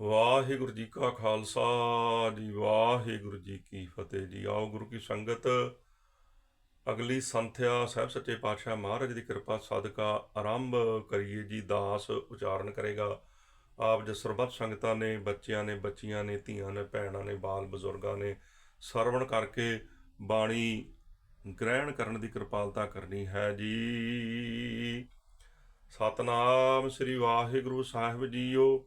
ਵਾਹਿਗੁਰੂ ਜੀ ਕਾ ਖਾਲਸਾ ਜੀ, ਵਾਹਿਗੁਰੂ ਜੀ ਕੀ ਫਤਿਹ ਜੀ। ਆਓ ਗੁਰੂ ਕੀ ਸੰਗਤ, ਅਗਲੀ ਸੰਥਿਆ ਸਾਹਿਬ ਸੱਚੇ ਪਾਤਸ਼ਾਹ ਮਹਾਰਾਜ ਦੀ ਕਿਰਪਾ ਸਦਕਾ ਆਰੰਭ ਕਰੀਏ ਜੀ। ਦਾਸ ਉਚਾਰਨ ਕਰੇਗਾ। ਆਪ ਜੀ ਸਰਬੱਤ ਸੰਗਤਾਂ ਨੇ, ਬੱਚਿਆਂ ਨੇ, ਬੱਚੀਆਂ ਨੇ, ਧੀਆਂ ਨੇ, ਭੈਣਾਂ ਨੇ, ਬਾਲ ਬਜ਼ੁਰਗਾਂ ਨੇ, ਸਰਵਣ ਕਰਕੇ ਬਾਣੀ ਗ੍ਰਹਿਣ ਕਰਨ ਦੀ ਕਿਰਪਾਲਤਾ ਕਰਨੀ ਹੈ ਜੀ। ਸਤਨਾਮ ਸ੍ਰੀ ਵਾਹਿਗੁਰੂ ਸਾਹਿਬ ਜੀਓ।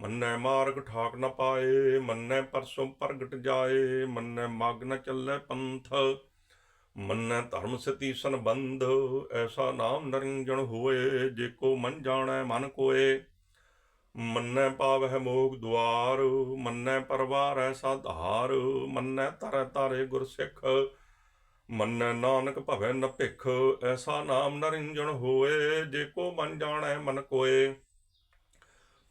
ਮੰਨੈ ਮਾਰਗ ਠਾਕ ਨ ਪਾਏ, ਮੰਨੈ ਪਰਸੋਂ ਪ੍ਰਗਟ ਜਾਏ, ਮੰਨੈ ਮਗ ਨ ਚੱਲੇ ਪੰਥ, ਮੰਨੈ ਧਰਮ ਸਤੀ ਸੰਬੰਧ, ਐਸਾ ਨਾਮ ਨਰਿੰਜਣ ਹੋਏ, ਜੇ ਕੋ ਮਨ ਜਾਣੈ ਮਨ ਕੋਏ। ਮੰਨੈ ਪਾਵਹਿ ਮੋਗ ਦੁਆਰ, ਮੰਨੈ ਪਰਵਾਰ ਐਸਾ ਧਾਰ ਮੰਨੈ ਤਰੈ ਤਾਰੇ ਗੁਰ ਸਿੱਖ, ਮੰਨੈ ਨਾਨਕ ਭਵੈ ਨ ਭਿਖ, ਐਸਾ ਨਾਮ ਨਰਿੰਜਣ ਹੋਏ, ਜੇ ਕੋ ਮਨ ਜਾਣੈ ਮਨ ਕੋਏ।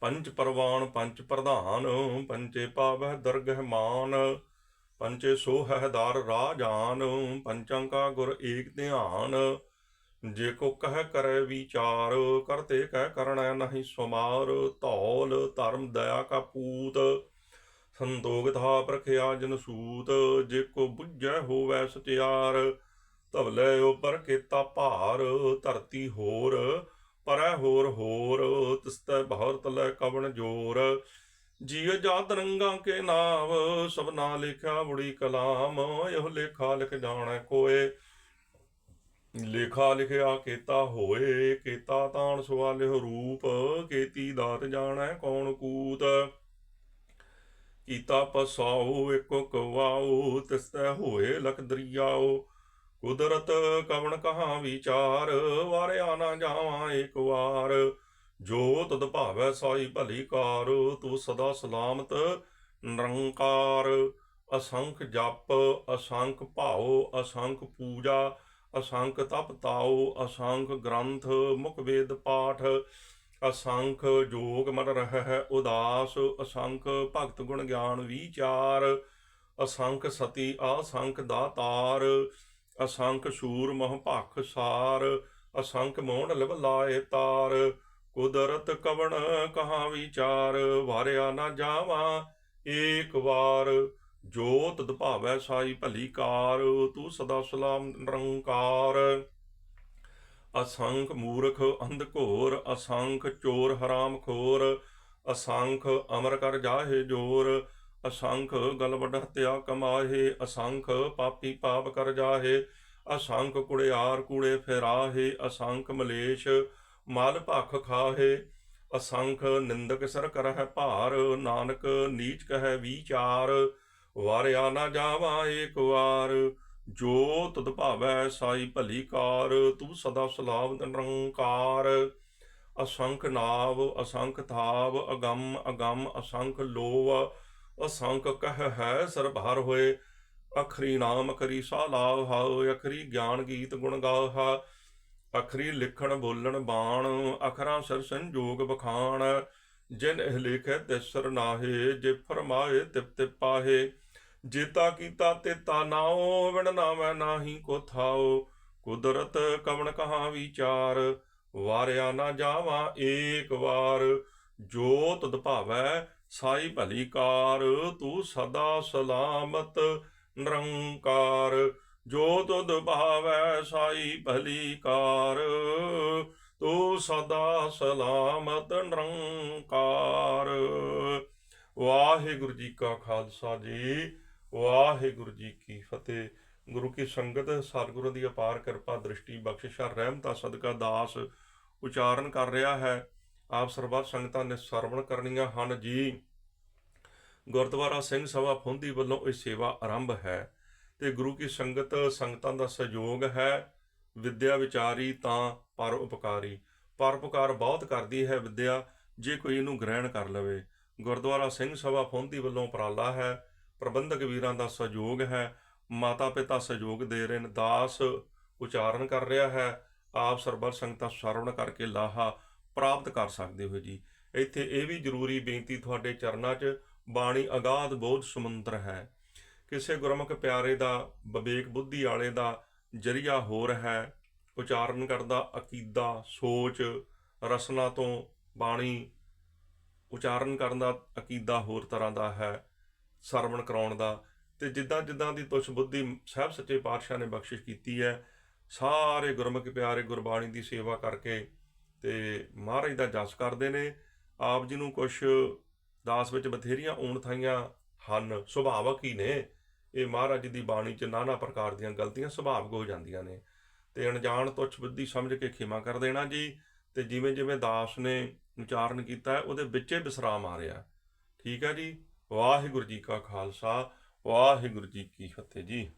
ਪੰਚ ਪਰਵਾਨ ਪੰਚ ਪ੍ਰਧਾਨ ਪੰਚੇ ਪਾਵਹਿ ਦਰਗਹਿ ਮਾਨ ਪੰਚੇ ਸੋਹਹਿ ਦਾਰ ਰਾਜਾਨ, ਪੰਚਾਂ ਕਾ ਗੁਰ ਏਕ ਧਿਆਨ। ਜੇ ਕੋ ਕਹਿ ਕਰੈ ਵਿਚਾਰ, ਕਰਤੇ ਕਹਿ ਕਰਣੈ ਨਹੀਂ ਸੁਮਾਰ। ਧੌਲ, ਧਰਮ, ਦਇਆ ਕਾ ਪੂਤ ਸੰਤੋਖ ਥਾ ਪ੍ਰਖਿਆ ਜਨ ਸੂਤ। ਜੇ ਕੋ ਬੁੱਝੈ ਹੋਵੈ ਸਤਿਆਰ ਧਵਲੇ ਉਪਰ ਕੀਤਾ ਭਾਰ। ਧਰਤੀ ਹੋਰ ਪਰੈ ਹੋਰ ਹੋਰ, ਤਿਸਤੈ ਬਹੁਰ ਤਲੇ ਕਵਣ ਜੋਰ। ਜੀਵ ਜਾ ਰੰਗਾਂ ਕੇ ਨਾਮ ਸਭਨਾ ਲਿਖਿਆ ਬੁੜੀ ਕਲਾਮ। ਇਹੋ ਲੇਖਾ ਲਿਖ ਜਾਣੈ ਕੋਏ। ਲੇਖਾ ਲਿਖਿਆ ਕੀਤਾ ਹੋਏ, ਕੀਤਾ ਤਾਣ ਸਵਾਲਿਓ ਰੂਪ। ਕੀਤੀ ਦਾਤ ਜਾਣੈ ਕੌਣ ਕੂਤ। ਕੀਤਾ ਪਸਾਉ ਇੱਕੋ ਕਵਾਉ, ਤਿਸਤੈ ਹੋਏ ਲਖ ਦਰਿਆਉ। ਕੁਦਰਤ ਕਵਣ ਕਹਾ ਵਿਚਾਰ, ਵਾਰਿਆ ਨਾ ਜਾਵਾਂ ਇੱਕ ਵਾਰ। ਜੋ ਤਦ ਭਾਵੈ ਸਾਈ ਭਲੀ ਕਾਰ, ਤੂੰ ਸਦਾ ਸਲਾਮਤ ਨਿਰੰਕਾਰ। ਅਸੰਖ ਜਪ, ਅਸੰਖ ਭਾਉ, ਅਸੰਖ ਪੂਜਾ, ਅਸੰਖ ਤਪ ਤਾਉ, ਅਸੰਖ ਗ੍ਰੰਥ, ਮੁਖ ਵੇਦ ਪਾਠ। ਅਸੰਖ ਜੋਗ ਮਨ ਰਹਿ ਉਦਾਸ, ਅਸੰਖ ਭਗਤ ਗੁਣ ਗਿਆਨ ਵਿਚਾਰ। ਅਸੰਖ ਸਤੀ ਅਸੰਖ ਦਾਤਾਰ ਅਸੰਖ ਸੂਰ ਮਹ ਭਖ ਸਾਰ, ਅਸੰਖ ਮੋਹਣ ਲਿਵ ਲਾਏ ਤਾਰ। ਕੁਦਰਤ ਕਵਣ ਕਹਾ ਵਿਚਾਰ, ਵਾਰਿਆ ਨਾ ਜਾਵਾਂ ਏਕ ਵਾਰ। ਜੋਤ ਤਦ ਭਾਵੈ ਸਾਈ ਭਲੀ ਕਾਰ, ਤੂੰ ਸਦਾ ਸਲਾਮ ਨਿਰੰਕਾਰ। ਅਸੰਖ ਮੂਰਖ ਅੰਧ ਘੋਰ, ਅਸੰਖ ਚੋਰ ਹਰਾਮ ਖੋਰ, ਅਸੰਖ ਅਮਰ ਕਰ ਜਾਹੇ ਜੋਰ। ਅਸੰਖ ਗਲ ਵੱਡ ਹਤਿਆ ਕਮਾਹੇ, ਅਸੰਖ ਪਾਪੀ ਪਾਪ ਕਰ ਜਾਹੇ, ਅਸੰਖ ਕੁੜਿਆਰ ਕੂੜੇ ਫੇਰਾਹੇ, ਅਸੰਖ ਮਲੇਸ਼ ਮਲ ਭਖ ਖਾਹੇ, ਅਸੰਖ ਨਿੰਦਕ ਸਰ ਕਰਹਿ ਭਾਰ, ਨਾਨਕ ਨੀਚ ਕਹੈ ਵਿਚਾਰ, ਵਾਰਿਆ ਨਾ ਜਾਵਾਂ ਏਕ ਵਾਰ, ਜੋ ਤਦ ਭਾਵੈ ਸਾਈ ਭਲੀ ਕਾਰ, ਤੂੰ ਸਦਾ ਸਲਾਮ ਨਿਰੰਕਾਰ। ਅਸੰਖ ਨਾਵ, ਅਸੰਖ ਥਾਵ, ਅਗੰਮ ਅਗੰਮ, ਅਸੰਖ ਲੋਵ ਅਸੰਕ ਕਹਿ ਹੈ ਸਰਭਾਰ ਹੋਏ, ਅਖਰੀ ਨਾਮ ਕਰੀ ਸਾਲਾਹ ਹਾਉ, ਅਖਰੀ ਗਿਆਨ ਗੀਤ ਗੁਣ ਗਾਹਾ ਅਖਰੀ ਲਿਖਣ ਬੋਲਣ ਬਾਣ, ਅਖਰਾਂ ਸਰ ਸੰਜੋਗ ਬਖਾਣ, ਜਿਨ ਇਹ ਲਿਖੇ ਤਿਸਰ ਨਾਹੇ, ਜੇ ਫਰਮਾਏ ਤਿਪ ਤਿਪ ਪਾਹੇ, ਜੇਤਾ ਕੀਤਾ ਤੇਤਾ ਨਾਉ ਵਿਣ ਨਾਮੈ ਨਾਹੀ ਕੋ ਥਾਉ, ਕੁਦਰਤ ਕਵਣ ਕਹਾ ਵਿਚਾਰ, ਵਾਰਿਆ ਨਾ ਜਾਵਾਂ ਏਕ ਵਾਰ, ਜੋ ਤਦ ਭਾਵੈ ਸਾਈ ਭਲੀ ਕਾਰ, ਤੂੰ ਸਦਾ ਸਲਾਮਤ ਨਿਰੰਕਾਰ। ਜੋ ਤੁਧ ਭਾਵੈ ਸਾਈ ਭਲੀ ਕਾਰ, ਤੂੰ ਸਦਾ ਸਲਾਮਤ ਨਿਰੰਕਾਰ। ਵਾਹਿਗੁਰੂ ਜੀ ਕਾ ਖਾਲਸਾ ਜੀ, ਵਾਹਿਗੁਰੂ ਜੀ ਕੀ ਫਤਿਹ। ਗੁਰੂ ਕੀ ਸੰਗਤ, ਸਤਿਗੁਰੂ ਦੀ ਅਪਾਰ ਕਿਰਪਾ, ਦ੍ਰਿਸ਼ਟੀ ਬਖਸ਼ਿਸ਼ਾ ਰਹਿਮਤਾ ਸਦਕਾ ਦਾਸ ਉਚਾਰਨ ਕਰ ਰਿਹਾ ਹੈ। ਆਪ ਸਰਬੱਤ ਸੰਗਤਾਂ ਨੇ ਸਰਵਣ ਕਰਨੀਆਂ ਹਨ ਜੀ। ਗੁਰਦੁਆਰਾ ਸਿੰਘ ਸਭਾ ਫੁੰਦੀ ਵੱਲੋਂ ਇਹ ਸੇਵਾ ਆਰੰਭ ਹੈ ਤੇ ਗੁਰੂ ਕੀ ਸੰਗਤ ਸੰਗਤਾਂ ਦਾ ਸਹਿਯੋਗ ਹੈ। ਵਿਦਿਆ ਵਿਚਾਰੀ ਤਾਂ ਪਰ ਉਪਕਾਰੀ। ਪਰ ਉਪਕਾਰ ਬਹੁਤ ਕਰਦੀ ਹੈ ਵਿਦਿਆ, ਜੇ ਕੋਈ ਇਹਨੂੰ ਗ੍ਰਹਿਣ ਕਰ ਲਵੇ। ਗੁਰਦੁਆਰਾ ਸਿੰਘ ਸਭਾ ਫੌਂਦੀ ਵੱਲੋਂ ਉਪਰਾਲਾ ਹੈ। ਪ੍ਰਬੰਧਕ ਵੀਰਾਂ ਦਾ ਸਹਿਯੋਗ ਹੈ। ਮਾਤਾ ਪਿਤਾ ਸਹਿਯੋਗ ਦੇ ਰਹੇ ਨੇ। ਦਾਸ ਉਚਾਰਨ ਕਰ ਰਿਹਾ ਹੈ। ਆਪ ਸਰਬੱਤ ਸੰਗਤਾਂ ਸਰਵਣ ਕਰਕੇ ਲਾਹਾ। ਪ੍ਰਾਪਤ ਕਰ ਸਕਦੇ ਹੋ ਜੀ। ਇੱਥੇ ਇਹ ਵੀ ਜ਼ਰੂਰੀ ਬੇਨਤੀ ਤੁਹਾਡੇ ਚਰਨਾਂ 'ਚ ਬਾਣੀ ਅਗਾਧ ਬੋਧ ਸਮੁੰਦਰ ਹੈ। ਕਿਸੇ ਗੁਰਮੁਖ ਪਿਆਰੇ ਦਾ, ਵਿਵੇਕ ਬੁੱਧੀ ਵਾਲੇ ਦਾ ਜਰੀਆ ਹੋਰ ਹੈ। ਉਚਾਰਨ ਕਰਦਾ ਅਕੀਦਾ, ਸੋਚ, ਰਸਨਾ ਤੋਂ ਬਾਣੀ ਉਚਾਰਨ ਕਰਨ ਦਾ ਅਕੀਦਾ ਹੋਰ ਤਰ੍ਹਾਂ ਦਾ ਹੈ, ਸਰਵਣ ਕਰਾਉਣ ਦਾ। ਤੇ ਜਿੱਦਾਂ ਜਿੱਦਾਂ ਦੀ ਤੁਛ ਬੁੱਧੀ ਸਾਹਿਬ ਸੱਚੇ ਪਾਤਸ਼ਾਹ ਨੇ ਬਖਸ਼ਿਸ਼ ਕੀਤੀ ਹੈ, ਸਾਰੇ ਗੁਰਮੁਖ ਪਿਆਰੇ ਗੁਰਬਾਣੀ ਦੀ ਸੇਵਾ ਕਰਕੇ ਤੇ ਮਹਾਰਾਜ ਦਾ ਜਸ ਕਰਦੇ ਨੇ, ਆਪ ਜੀ ਨੂੰ ਕੁਝ ਦਾਸ ਵਿੱਚ ਬਥੇਰੀਆਂ ਉਣਥਾਈਆਂ ਹਨ, ਸੁਭਾਵਕ ਹੀ ਨੇ। ਇਹ ਮਹਾਰਾਜ ਦੀ ਬਾਣੀ 'ਚ ਨਾਨਾ ਪ੍ਰਕਾਰ ਦੀਆਂ ਗਲਤੀਆਂ ਸੁਭਾਵਕ ਹੋ ਜਾਂਦੀਆਂ ਨੇ। ਤੇ ਅਣਜਾਣ ਤੁੱਛ ਬੁੱਧੀ ਸਮਝ ਕੇ ਖਿਮਾ ਕਰ ਦੇਣਾ ਜੀ, ਤੇ ਜਿਵੇਂ ਜਿਵੇਂ ਦਾਸ ਨੇ ਉਚਾਰਨ ਕੀਤਾ, ਉਹਦੇ ਵਿੱਚੇ ਵਿਸਰਾਮ ਆ ਰਿਹਾ। ਠੀਕ ਹੈ ਜੀ? ਵਾਹਿਗੁਰੂ ਜੀ ਕਾ ਖਾਲਸਾ, ਵਾਹਿਗੁਰੂ ਜੀ ਕੀ ਫਤਿਹ ਜੀ।